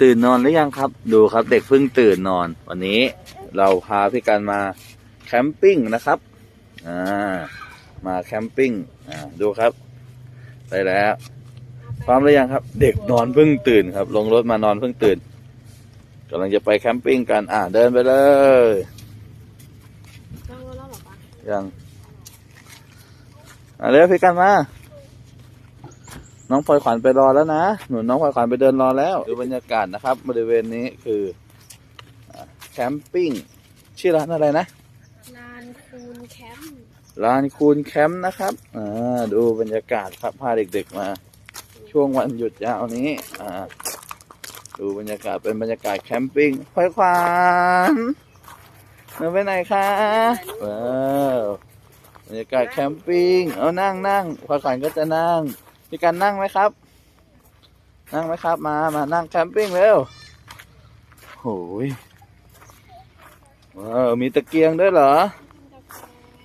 ตื่นนอนหรือยังครับ ดูครับเด็กเพิ่งตื่นนอน วันนี้เราพาพี่กันมาแคมปิ้งนะครับอ่ามาแคมปิ้งอ่าดูครับไปแล้วพร้อมหรือยังครับ เด็กนอนเพิ่งตื่นครับ ลงรถมานอนเพิ่งตื่นกำลังจะไปแคมปิ้งกันอ่าเดินไปเลยยังรถแล้วเรอปะยังอะเร็วพี่กันมา น้องพลอยขวัญไปรอแล้วนะหนูน้องพลอยขวัญไปเดินรอแล้วดูบรรยากาศนะครับ บริเวณนี้คืออ่าแคมปิ้งชื่อร้านอะไรนะลานคูนแคมป์ร้านคูนแคมป์นะครับอ่าดูบรรยากาศครับพาเด็กๆมา ช่วงวันหยุดยาวนี้อ่าดูบรรยากาศเป็นบรรยากาศแคมปิ้งพลอยขวัญหนูไปไหนคะว้าวบรรยากาศแคมปิ้งเอานั่งนั่งพลอยขวัญก็จะนั่ง พี่กันนั่งไหมครับ นั่งไหมครับ มามานั่งแคมปิ้งเร็วโอ้ยว้าวมีตะเกียงด้วยเหรอ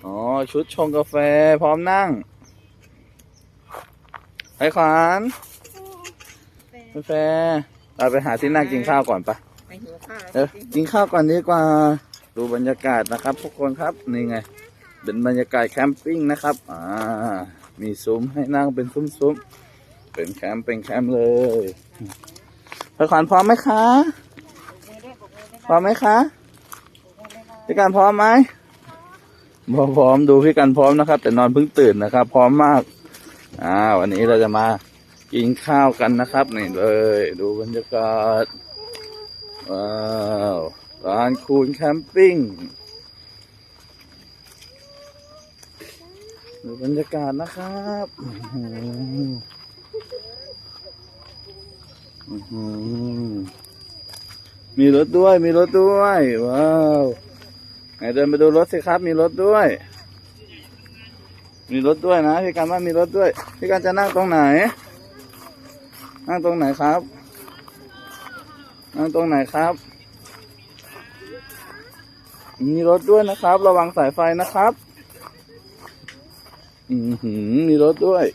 อ๋อ ชุดชงกาแฟพร้อมนั่งไอ้ขวานแฟนกาแฟเราไปหาที่นั่งกินข้าวก่อนปะไปหิวข้าวเออกินข้าวก่อนดีกว่า ดูบรรยากาศนะครับทุกคนครับ นี่ไง เป็นบรรยากาศแคมปิ้งนะครับ อ่า มีซุ้มให้นั่งเป็นซุ้มๆ เป็นแคมป์เป็นแคมป์เลยไอ้ขวานพร้อมไหมคะ พร้อมไหมคะพี่การพร้อมไหมพร้อมพร้อมดูพี่การพร้อมนะครับ แต่นอนเพิ่งตื่นนะครับ พร้อมมาก อ่า วันนี้เราจะมากินข้าวกันนะครับนี่เลย ดูบรรยากาศว้าวร้านคูนแคมปิ้ง ดูบรรยากาศนะครับอื้อหืออื้อหือมีรถด้วย มีรถด้วย ว้าวไหนเดินไปดูรถสิครับ มีรถด้วย มีรถด้วยนะพี่การว่ามีรถด้วย พี่การจะนั่งตรงไหน นั่งตรงไหนครับ นั่งตรงไหนครับ มีรถด้วยนะครับ ระวังสายไฟนะครับ อือหือมีรถด้วย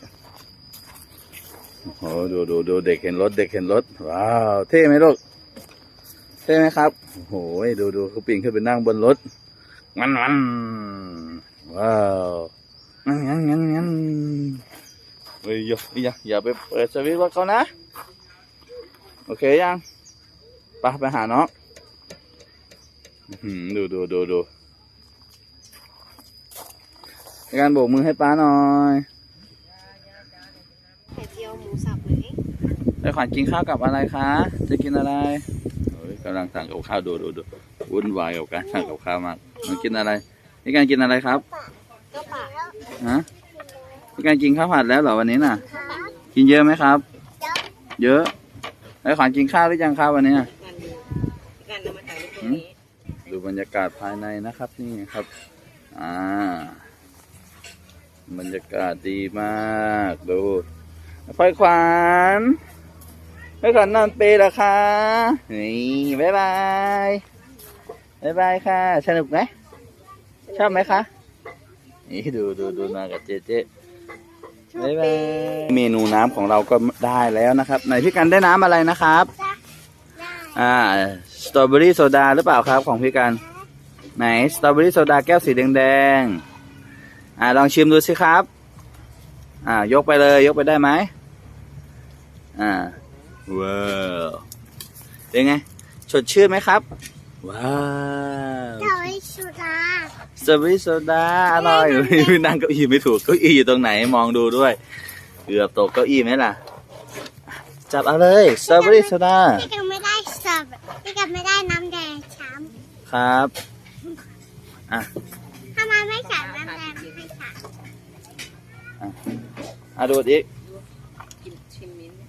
โอ้โหดูดูดูเด็กเห็นรถ เด็กเห็นรถ ว้าว เท่ไหมลูก เท่ไหมครับ โอ้โห ดูดูเขาปีนขึ้นไปนั่งบนรถ งันงันว้าวงั้นงั้นงั้นงั้นเฮ้ยอย่าอย่าอย่าไปเปิดสวิตช์รถเขานะ โอเคยัง ไปไปหาน้องดูดูดูดู การโบกมือให้ป้าหน่อยไข่เจียวหมูสับไหมไอ้ขวัญกินข้าวกับอะไรคะ จะกินอะไรเฮ้ยกำลังสั่งกับข้าวดูดูดูวุ่นวายกับการสั่งกับข้าวมากมันกินอะไรนี่การกินอะไรครับก็ปะฮะนี่การกินข้าวผัดแล้วเหรอวันนี้น่ะ กินเยอะไหมครับ เยอะไอ้ขวัญกินข้าวหรือยังครับวันนี้กันกันนำมาถ่ายรูปตรงนี้ดูบรรยากาศภายในนะครับนี่ครับ อ่า บรรยากาศดีมากดูไฟขวานไฟขวานนอนเปรย์เหรอคะนี่บ๊ายบายบ๊ายบายค่ะ สนุกไหมชอบไหมคะ นี่ดูดูดูมากับเจเจบ๊ายบายเมนูน้ำของเราก็ได้แล้วนะครับไหนพี่กันได้น้ำอะไรนะครับอ่าสตรอเบอรี่โซดาหรือเปล่าครับของพี่กัน ไหนสตรอเบอรี่โซดาแก้วสีแดงๆ อ่าลองชิมดูสิครับ อ่ายกไปเลย ยกไปได้ไหมอ่าว้าวเป็นไงสดชื่นไหมครับ ว้าวเจ้าไอ้สุดาสตรอเบอรี่โซดาอร่อยนั่งเก้าอี้ไม่ถูกเก้าอี้อยู่ตรงไหนมองดูด้วยเกือบตกเก้าอี้ไหมล่ะ จับเอาเลยสตรอเบอรี่โซดาพี่กันไม่ได้สับพี่กันไม่ได้น้ำแดงช้ครับำท อะดูดอีกกินชิมมิ้นท์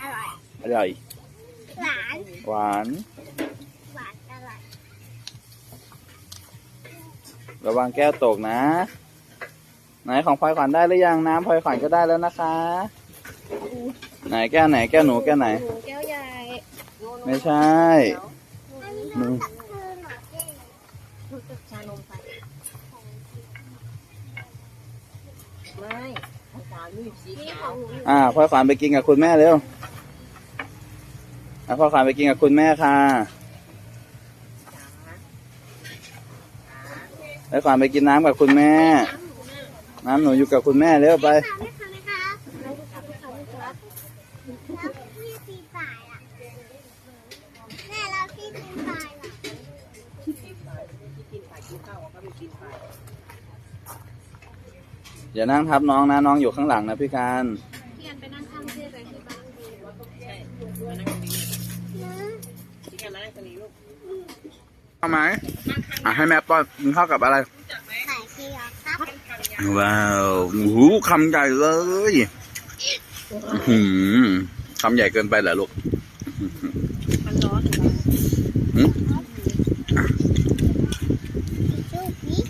อร่อยอร่อยหวานหวานหวานอร่อยระวังแก้วตกนะ ไหนของพลอยขวัญได้หรือยังน้ำพลอยขวัญก็ได้แล้วนะคะ ไหนแก้วไหนแก้วหนูแก้วไหนหมูแก้วใหญ่ไม่ใช่ หนู องสาวลุยสีนี่ขาขอวงหนูอยู่อ่าพ่อขวัญไปกินกับคุณแม่เร็วอะพ่อขวัญไปกินกับคุณแม่ค่ะพ่อขวัญไปกินน้ำกับคุณแม่ น้ำหนูอยู่กับคุณแม่เร็วไป ถามไหมคะไหมคะเราถามไหมคะไหมคะแล้วพี่ปีนป่ายล่ะแม่เราพี่ปีนป่ายล่ะ ที่กินไปที่กินไปกินข้าวก็ไม่กินไป อย่านั่งทับน้องนะน้องอยู่ข้างหลังนะพี่การพี่กันไปนั่งข้างเสื้อไปที่บ้านดีใช่มานั่งตรงนี้นะที่กันมานั่งตรงนี้ลูกเอาไหมอะให้แม่ป้อนกินข้าวกับอะไรไข่เคียวครับว้าวโอ้โหคำใหญ่เลยอื้อหือคำใหญ่เกินไปเหรอลูก มันร้อน หืม ชูนี้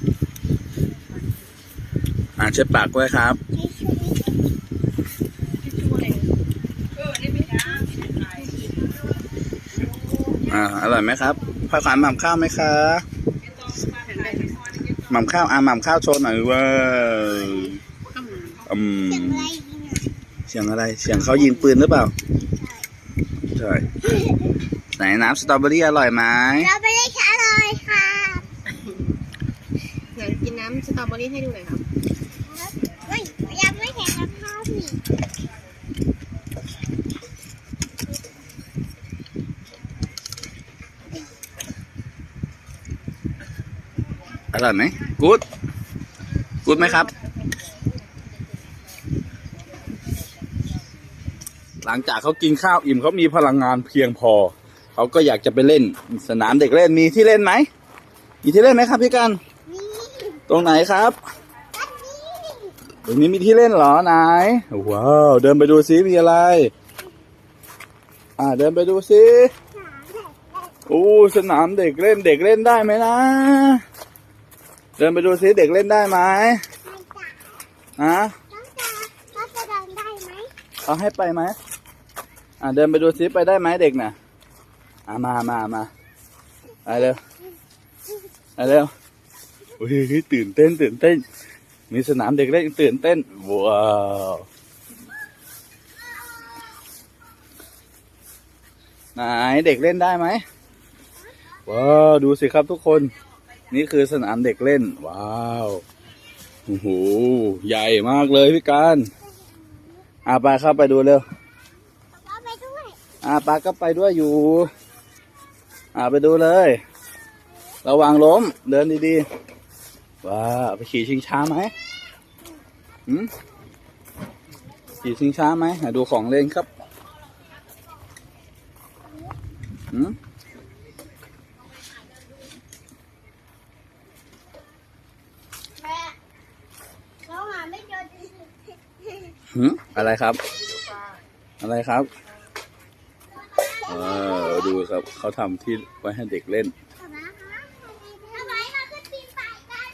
อะเช็ดปากด้วยครับให้ชูนี้เออนี่ไม่ได้อ่า อร่อยไหมครับพ่อขวัญหม่ำข้าวไหมคะหม่ำข้าว อะหม่ำข้าวโชว์หน่อยเว้ยอืมเสียงอะไรยิงอะเสียงอะไร เสียงเขายิงปืนหรือเปล่า ใช่ ไหนน้ำสตรอเบอรี่อร่อยไหมเราไปได้ช้าเลยค่ะไหนกินน้ำสตรอเบอรี่ให้ดูหน่อยครับ เฮ้ยยังไม่แข่งกับข้าวนี่ อ ร่อยไหมกูดกูดไหมครับ หลังจากเขากินข้าวอิ่มเขามีพลังงานเพียงพอ เขาก็อยากจะไปเล่น สนามเด็กเล่นมีที่เล่นไหมมีที่เล่นไหมครับพี่กันนี่ตรงไหนครับอันนี้ตรงนี้มีที่เล่นเหรอไหนว้าวเดินไปดูซิมีอะไร อ่าเดินไปดูซิสามแผ่นแรกโอ้สนามเด็กเล่นเด็กเล่นได้ไหมนะ เดินไปดูซิเด็กเล่นได้ไหมไม่จ่ายฮะต้องจะเดินได้ไหมเขาให้ไปไหมอ่าเดินไปดูซิไปได้ไหมเด็กน่ะอ่ามามามาไปเร็วไปเร็วโอ้ยตื่นเต้นตื่นเต้น มีสนามเด็กเล่นตื่นเต้นว้าวไหนเด็กเล่นได้ไหมว้าวดูสิครับทุกคน นี่คือสนามเด็กเล่น ว้าวโอ้โหใหญ่มากเลยพี่การอาไปเข้าไปดูเร็วป๊าไปด้วยอาปาก็ไปด้วยอยู่อ่าไปดูเลย ระวังล้ม เดินดีๆ ว้าวไปขี่ชิงช้าไหมหืมขี่ชิงช้าไหมไหนดูของเล่นครับหืม แม่เราหาไม่เจอจริง หืมอะไรครับ อะไรครับว้าดูครับ เขาทำที่ไว้ให้เด็กเล่นทำไมเราขึ้นปีนป่ายกัน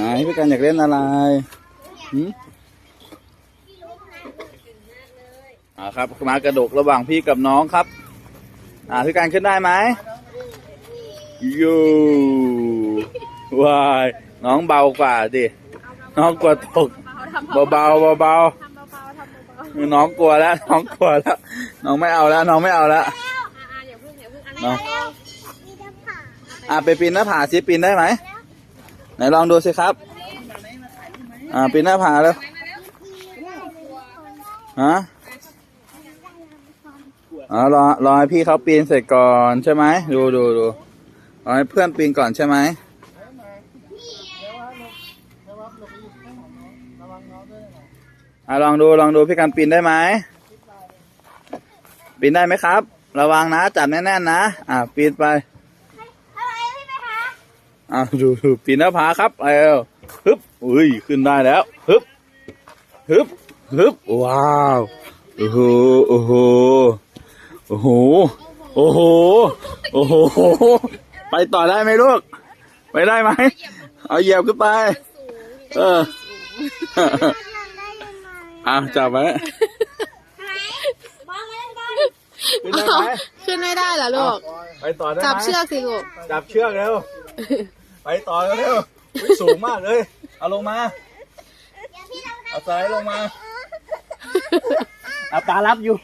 ไหนพี่กันอยากเล่นอะไรหืมอ่าครับ มากระดกระหว่างพี่กับน้องครับ อ่าพี่การขึ้นได้ไหมยูวายน้องเบากว่าดิ น้องกลัวตกเบาๆเบาๆเบาๆน้องกลัวแล้ว น้องกลัวแล้ว น้องไม่เอาแล้ว น้องไม่เอาแล้วอย่าพึ่งอย่าพึ่งอันน้องเร็วมีจะผ่าอ่าไปปีนหน้าผาสิปีนได้ไหมไหนลองดูสิครับ อ่าปีนหน้าผาแล้วฮะอ๋อรอรอให้พี่เขาปีนเสร็จก่อนใช่ไหมดูดูดูรอให้เพื่อนปีนก่อนใช่ไหม อ่าลองดูลองดูพี่กันปีนได้ไหมปีนได้ไหมครับ ระวังนะจับแน่นๆนะอ่าปีนไปทำไมไม่ไปหาอ่าดูดูปีนหน้าผาครับเอวฮึบอุ้ยขึ้นได้แล้วฮึบฮึบฮึบว้าวโอ้โหโอ้โหโอ้โหโอ้โหโอ้โหไปต่อได้ไหมลูกไปได้ไหมเอาเหยียบขึ้นไป เออ ทำได้ยังไงอะจับไว้ไหนมองเล่นบอลขึ้นได้ไหมขึ้นไม่ได้เหรอลูก ไปต่อได้ไหมจับเชือกสิลูก จับเชือกเร็ว ไปต่อเร็วอุ๊ยสูงมากเลย เอเอาลงมาเดี๋ยวพี่ลองเอาสไลด์ลงมาเอาตารับอยู่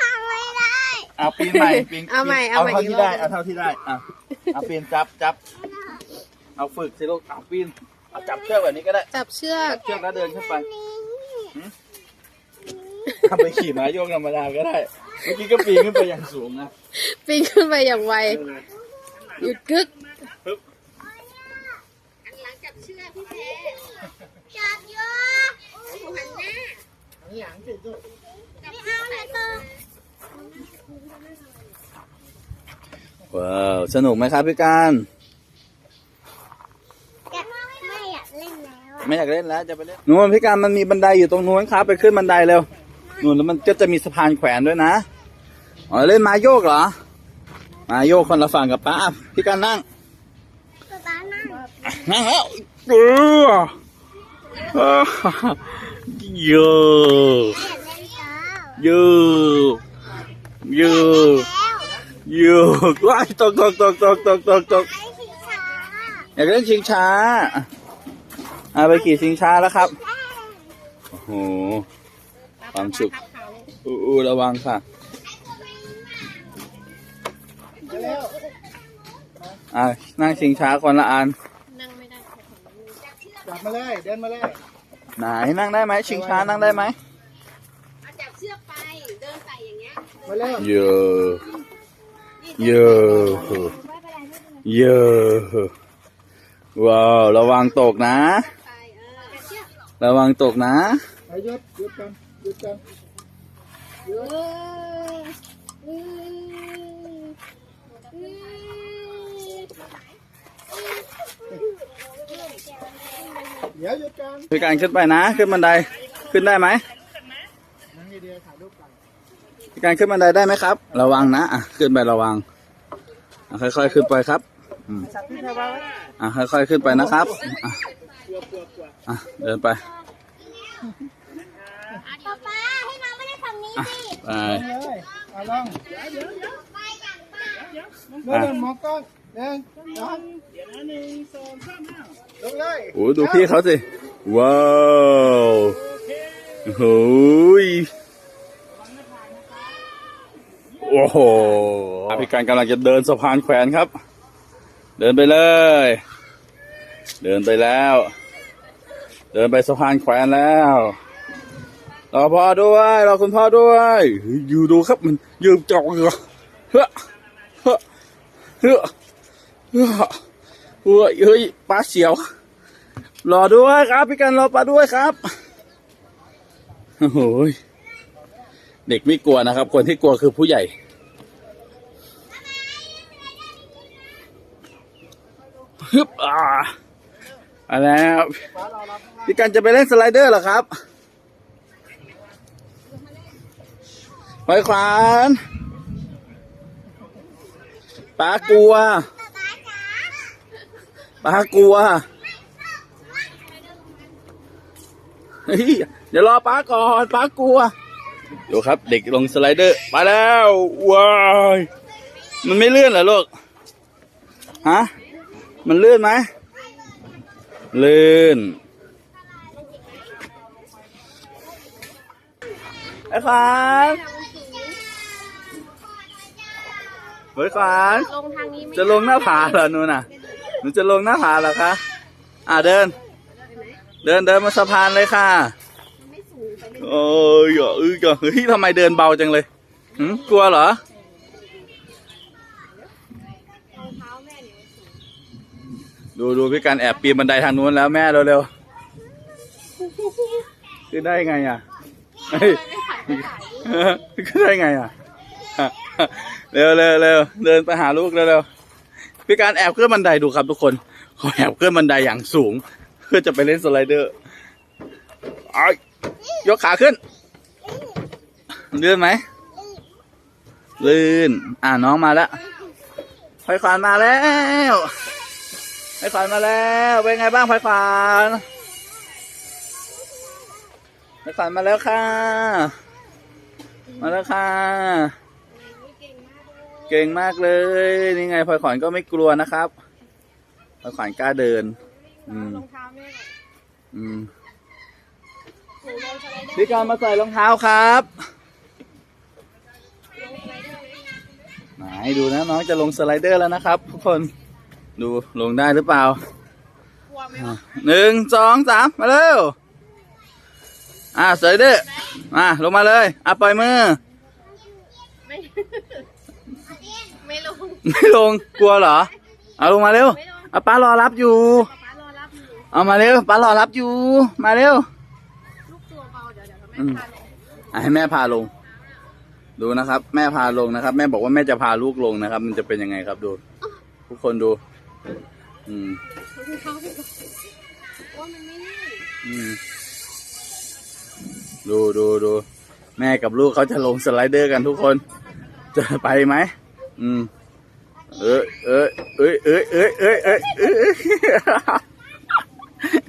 ทำไม่ได้เอาปีนใหม่ปีนเอาใหม่เอาเอาใหม่เท่าอีกที่รได้อบเอาเท่าที่ได้อะเอาปีนจับจับ เอาฝึกสิลูกเอาปีน เอาจับเชือกแบบนี้ก็ได้จับเชือกจับเชือกแล้วเดินขึ้นไปนี่ทำไปขี่ม้าโยกธรรมดาก็ได้ เมื่อกี้ก็ปีนขึ้นไปอย่างสูงนะปีนขึ้นไปอย่างไวหยุดกึกปึ๊บอันหลังจับเชือกพี่แพจับเยอะหันหน้าไม่เอาเลยตัวว้าว สนุกไหมครับพี่การ อยากไม่อยากเล่นแล้วอะ ไม่อยากเล่นแล้วจะไปเล่นนู้นพี่การมันมีบันไดอยู่ตรงนู้นครับไปขึ้นบันไดเร็วนู่นแล้วมันก็จะมีสะพานแขวนด้วยนะอ๋อเล่นมาโยกเหรอ มาโยกคนละฝั่งกับป้าพี่การนั่งตัวบ้านั่งนั่งแล้วเออเออโยอยากเล่นแล้วโยโยแล้วโยว้ายตกตกตกตกตกตกตกไอ้สีช้าอยากเล่นชิงช้า อะไปขี่ชิงช้าแล้วครับ โอ้โห ความสุข อู้อู้ระวังค่ะอะนั่งชิงช้าคนละอัน นั่งไม่ได้จับมาเลย เดินมาเลย ไหนนั่งได้ไหมชิงช้านั่งได้ไหมเอาจับเชือกไป เดินใส่อย่างเงี้ย มาเลยเยอะเยอะเยอะว้าว ระวังตกนะ ระวังตกนะไปหยุดหยุดกันหยุดกันเอออืมอืมเดี๋ยวหยุดกันพี่การขึ้นไปนะ ขึ้นบันไดขึ้นได้ไหมนั่งดีๆถ่ายรูปกันพี่การขึ้นบันไดได้ไหมครับ ระวังนะอะขึ้นไประวังอะค่อยๆขึ้นไปครับอืมจับพี่เธอไว้อะค่อยๆขึ้นไปนะครับ อะกลัวกลัวกลัวอะเดินไปป๊าป๊าให้น้องไม่ได้ฝั่งนี้อะสิไปเลยเอาลองไปอย่างบ้าเดินเดินมองกล้องเดินสองเดี๋ยวนะหนึ่งสองสามลงเลยโอ้ดูพี่เขาสิว้าวโอ้โหยโอ้โหพี่การกำลังจะเดินสะพานแขวนครับ เดินไปเลย เดินไปแล้ว เดินไปสะพานแขวนแล้วรอพ่อด้วยรอคุณพ่อด้วย อยู่ดูครับมันยืมจอกเหรอเฮ้อเฮ้อเฮ้อเฮ้อเฮ้ยปลาเสียว รอด้วยครับพี่กันรอปลาด้วยครับโอ้โหยเด็กไม่กลัวนะครับ คนที่กลัวคือผู้ใหญ่ฮึบอ่ามาแล้ว พี่กันจะไปเล่นสไลเดอร์เหรอครับไปขวานปลากลัวปลากลัวเฮ้ยเดี๋ยวรอป้าก่อนป้ากลัวดูครับ เด็กลงสไลเดอร์ มาแล้วว้ายมันไม่เลื่อนเหรอลูกฮะมันเลื่อนไหมเลื่อน ไอ้ขวานเฮ้ยขวานลงทางนี้ไม่จะลงหน้าผาเหรอหนูน่ะหนูจะลงหน้าผาเหรอคะอ่าเดิน เดินเดินมาสะพานเลยค่ะไม่สูงไปเลยโอ้ยอย่าอื้ออย่าเฮ้ยทำไมเดินเบาจังเลยหืมกลัวเหรอรองเท้าแม่เนี่ยมันสูงดูดูพี่การแอบปีนบันไดทางนู้นแล้วแม่เร็วๆขึ้นได้ไงอะ ขึ้นได้ไงอะเร็วเร็วเร็วเดินไปหาลูกเร็วเร็วพี่การแอบขึ้นบันไดดูครับทุกคนเขาแอบขึ้นบันไดอย่างสูง เพื่อจะไปเล่นสไลเดอร์อยกขาขึ้นลื่นไหมลื่น อ่าน้องมาแล้วพลอยขวานมาแล้วพลอยขวานมาแล้วเป็นไงบ้างพลอยขวาน พลอยขวานมาแล้วค่ะ มาแล้วค่ะเก่งมากเลยเก่งมากเลย นี่ไงพลอยขวัญก็ไม่กลัวนะครับพลอยขวัญกล้าเดิน อืมรองเท้าแม่ก่อนอืมหนูลงสไลเดอร์พี่การมาใส่รองเท้าครับลงสไลเดอร์ไหมไหนดูนะน้องจะลงสไลเดอร์แล้วนะครับ ทุกคนดูลงได้หรือเปล่ากลัวไหมวะหนึ่งสองสามมาเร็ว อ่าสไลเดอร์มาลงมาเลยอะปล่อยมือ ไม่ไม่ลงไม่ลงกลัวเหรอ เอาลงมาเร็วเอาป้ารอรับอยู่ ป๊ารอรับอยู่เอามาเร็วป้ารอรับอยู่ มาเร็ว ลูกตัวเบาเดี๋ยวเดี๋ยวแม่อืมพาลงอะให้แม่พาลง ดูนะครับ แม่พาลงนะครับ แม่บอกว่าแม่จะพาลูกลงนะครับ มันจะเป็นยังไงครับดู ทุกคนดู อืมรองเท้าไปก่อนว่ามันไม่ง่ายอืม ดูดูดูแม่กับลูกเขาจะลงสไลเดอร์กันทุกคน จะไปไหมอืม เออเออเอ้ยเอ้ยเอ้ยเอ้ยเอ้ยเอ้ยเอ้ย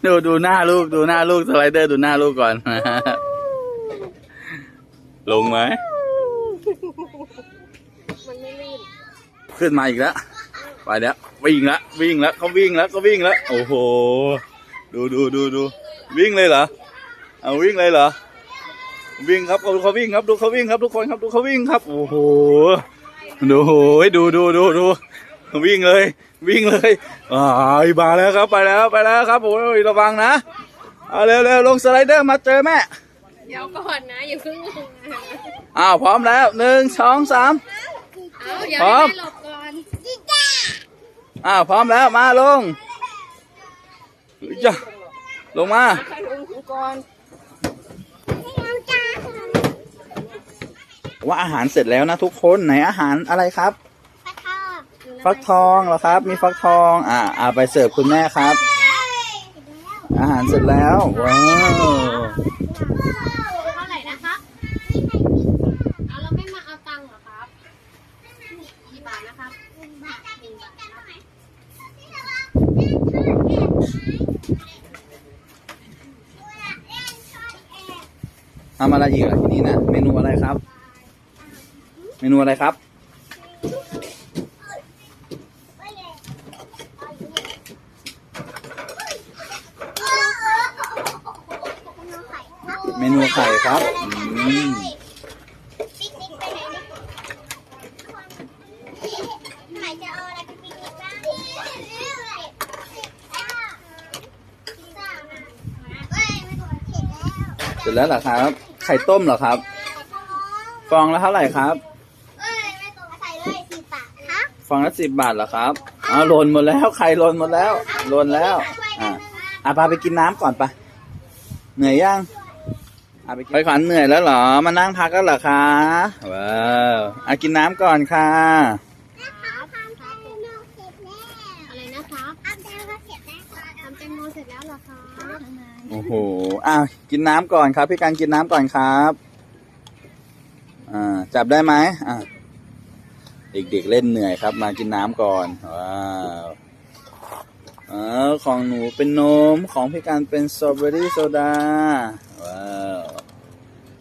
ดูดูหน้าลูกดูหน้าลูกสไลเดอร์ดูหน้าลูกก่อน ลงไหมมันไม่ลื่นขึ้นมาอีกแล้วไปแล้ววิ่งแล้ววิ่งแล้วเขาวิ่งแล้วเขาวิ่งแล้วโอ้โห ดูดูดูดูวิ่งเลยเหรอเอาวิ่งเลยเหรอ วิ่งครับดูเขาวิ่งครับดูเขาวิ่งครับทุกคนครับดูเขาวิ่งครับ โอ้โหดูโหดูดูดูดูวิ่งเลย วิ่งเลยอ่ามาแล้วครับไปแล้วไปแล้วครับโอ้ยระวังนะเอาเร็วเร็วลงสไลเดอร์มาเจอแม่เดี๋ยวก่อนนะอย่าเพิ่งลงนะอ้าวพร้อมแล้วหนึ่งสองสามเอาอย่าพร้ให้อมแม่หลบก่อนอ้าวพร้อมแล้วมาลงจ้ะลงมาใครลงก่อน ว่าอาหารเสร็จแล้วนะทุกคนไหนอาหารอะไรครับปลาทอดฟักทองเหรอครับ มีฟักทองอ่าอ่าไปเสิร์ฟคุณแม่ครับ อาหารเสร็จแล้วว้าวเท่าไหร่นะครับเอาเราไม่มาเอาตังค์เหรอครับกี่บาทนะครับหนึ่งบาทครับทำอะไรอีกล่ะที่นี่นะเมนูอะไรครับเมนูอะไรครับ เมนูไข่ครับอืมปิ๊กนิกไปไหนเนี่ยไหนจะเอาอะไรไปปิ๊กนิกบ้างพิซซ่ามาเอ้ยไม่ถูกเสร็จแล้วเสร็จแล้วเหรอครับ ไข่ต้มเหรอครับ ฟองละเท่าไหร่ครับ เอ้ยไม่ถูกใส่เลยสี่บาทครับ ฟ องละสิบบาทเหรอครับอ้าวหล่นหมดแล้วไข่หล่นหมดแล้วหล่นแล้ว อ่าอะพาไปกินน้ำก่อนไปะเหนื่อยยังอะไปไปขวัญเหนื่อยแล้วเหรอ มานั่งพักแล้วเหรอคะว้าวอะกินน้ำก่อนค่ะนะครับทำแตงโมเสร็จแล้วอะไรนะครับทำแตงโมเสร็จแล้วทำแตงโมเสร็จแล้วเหรอครับโอ้โหอ้าวกินน้ำก่อนครับ พี่การกินน้ำก่อนครับ อ่าจับได้ไหมอ่า เด็กๆเล่นเหนื่อยครับ มากินน้ำก่อนว้าวอ๋อของหนูเป็นนมของพี่การเป็นสตรอเบอรี่โซดาว้าว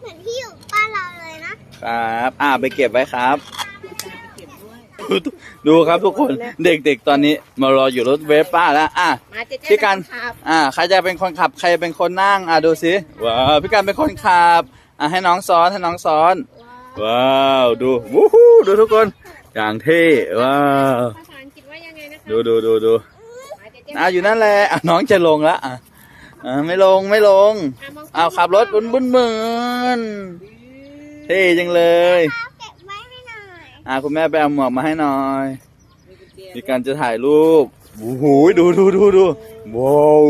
เหมือนที่อยู่บ้านเราเลยนะครับ อ่าไปเก็บไว้ครับเก็บด้วยดูครับทุกคนเด็กๆตอนนี้มารออยู่รถเวฟป้าแล้วอะมาเจ๊เจ๊พี่กันครับอ่าใครจะเป็นคนขับ ใครจะเป็นคนนั่งอะดูสิว้าวพี่การเป็นคนขับอะให้น้องซ้อนให้น้องซ้อน ว้าวดูวู้ฮู้ดูทุกคน อย่างเท่ว้าวภาษาอังกฤษว่ายังไงนะคะดูดูดูดูมาเจ๊เจ๊อะอยู่นั่นแหละอะน้องจะลงแล้วอะอะไม่ลงไม่ลงอะมองเอาขับรถบุนบุนบุนเท่จังเลยเอาเก็บไว้ให้หน่อยอะคุณแม่ไปเอาหมวกมาให้หน่อยมีการจะถ่ายรูปโอ้โหดูดูดูดูว้าว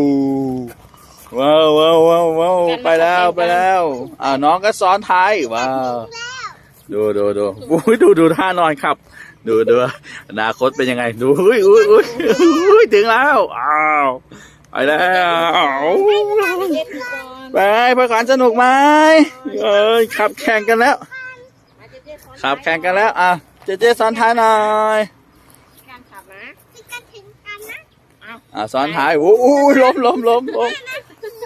ว้าวว้าวว้าวว้าวไปแล้วไปแล้วอ่าน้องก็ซ้อนท้ายว้าว ดูดูดูอุ้ยดูดูท่านอนขับ ดูดูอนาคตเป็นยังไง ดูอุ้ยอุ้ยอุ้ยอุ้ยถึงแล้ว อ้าวไปแล้วเจ๊ดูก่อนไปไปขวัญสนุกไหมเอ้ยขับแข่งกันแล้วมาเจ๊เจ๊ซ้อนขับแข่งกันแล้วอะเจเจซ้อนท้ายหน่อยการขับนะพี่กันถึงกันนะอะซ้อนท้ายโอ้โหล้มล้มล้มล้ม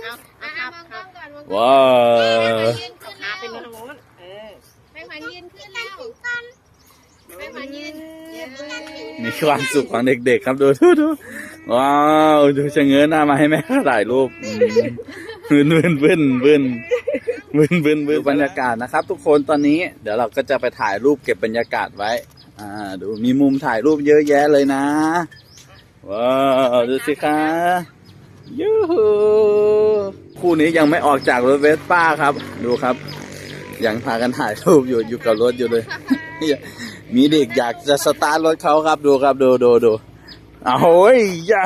เอาเอาขับขับก่อนมองว้าว ยืนขึ้นขาเป็นโน้นเออให้ขวัญยืนขึ้ พี่ น กั แล้ น ว ถึงกัน ไปขวัญยืนเย้ มี ความสุขของเด็ก ๆ ครับดูดูดูว้าวดูชะเง้อหน้ามาให้แม่ถ่ายรูปบึ้นบึ้นบึ้นบึ้นบึ้นบึ้นบึ้นบรรยากาศนะครับ ทุกคนตอนนี้ เดี๋ยวเราก็จะไปถ่ายรูปเก็บบรรยากาศไว้ อ่า ดูมีมุมถ่ายรูปเยอะแยะเลยนะว้าวดูสิคะยูฮูคู่นี้ยังไม่ออกจากรถเวสป้าครับ ดูครับ ยังพากันถ่ายรูปอยู่อยู่กับรถอยู่เลย มีเด็กอยากจะสตาร์ทรถเขาครับดูครับดูดูดูเอาโอ้ยอย่า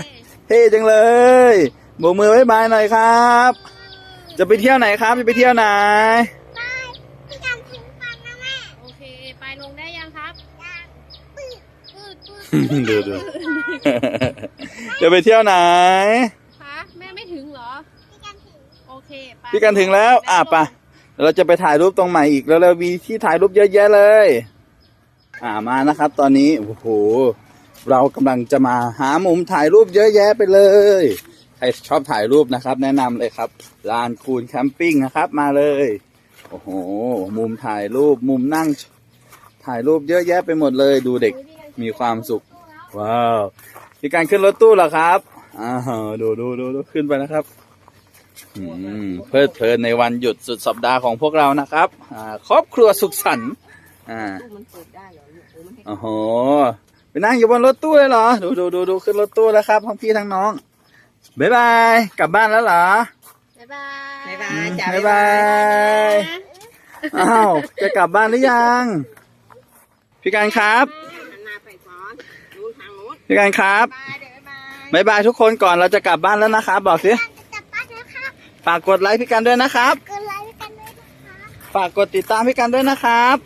เท่จังเลยโบกมือไว้บายหน่อยครับ จะไปเที่ยวไหนครับ จะไปเที่ยวไหนไปพี่กันถึงฟันนะแม่โอเค ไปลงได้ยังครับยังปืดปืดปืดดูดูจะไปเที่ยวไหนคะแม่ไม่ถึงเหรอพี่กันถึงโอเคไปพี่กันถึงแล้วอะไปะเราจะไปถ่ายรูปตรงใหม่อีกแล้วเรามีที่ถ่ายรูปเยอะแยะเลย อ่ามานะครับ ตอนนี้โอ้โหเรากำลังจะมาหามุมถ่ายรูปเยอะแยะไปเลย ใครชอบถ่ายรูปนะครับ แนะนำเลยครับลานคูนแคมปิ้งนะครับ มาเลยโอ้โห มุมถ่ายรูปมุมนั่ง ถ่ายรูปเยอะแยะไปหมดเลย ดูเด็กมีความสุข ว้าวมีการขึ้นรถตู้เหรอครับอ้าวดูดูดูดูขึ้นไปนะครับเพลิดเพลินในวันหยุดสุดสัปดาห์ของพวกเรานะครับครอบครัวสุขสันต์อ่า โอ้มันให้โอ้โหไปนั่งอยู่บนรถตู้เลยเหรอ ดูดูดูดูขึ้นรถตู้แล้วครับทั้งพี่ทั้งน้องบ๊ายบายกลับบ้านแล้วเหรอ บ๊ายบายบ๊ายบาอืยมจ้ะบ๊ายบายอ้าวจะกลับบ้านหรือยัง พี่การครับหันหน้าไปก่อนนู้นทางนู้นพี่การครับบายเดี๋ยวบ๊ายบายบ๊ายบายทุกคนก่อนเราจะกลับบ้านแล้วนะครับบอกสิกันจะจับปั้นนะครับฝากกดไลค์พี่การด้วยนะครับกดไลค์ด้วยกันด้วยนะคะฝากกดติดตามพี่การด้วยนะครับ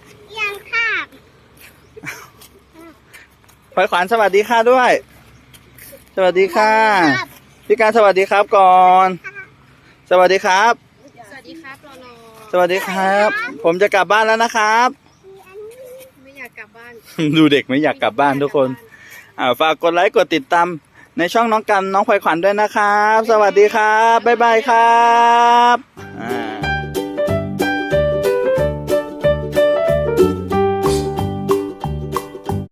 ยังค่ะ พลอยขวัญสวัสดีค่ะด้วย สวัสดีค่ะครับพี่การสวัสดีครับก่อน สวัสดีครับ สวัสดีครับรอรอสวัสดีครับ ผมจะกลับบ้านแล้วนะครับมีอันนี้ไม่อยากกลับบ้าน ดูเด็กไม่อยากกลับบ้านทุกคน อ่าฝากกดไลค์กดติดตามในช่องน้องกันน้องพลอยขวัญด้วยนะครับ สวัสดีครับ บ๊ายบายครับ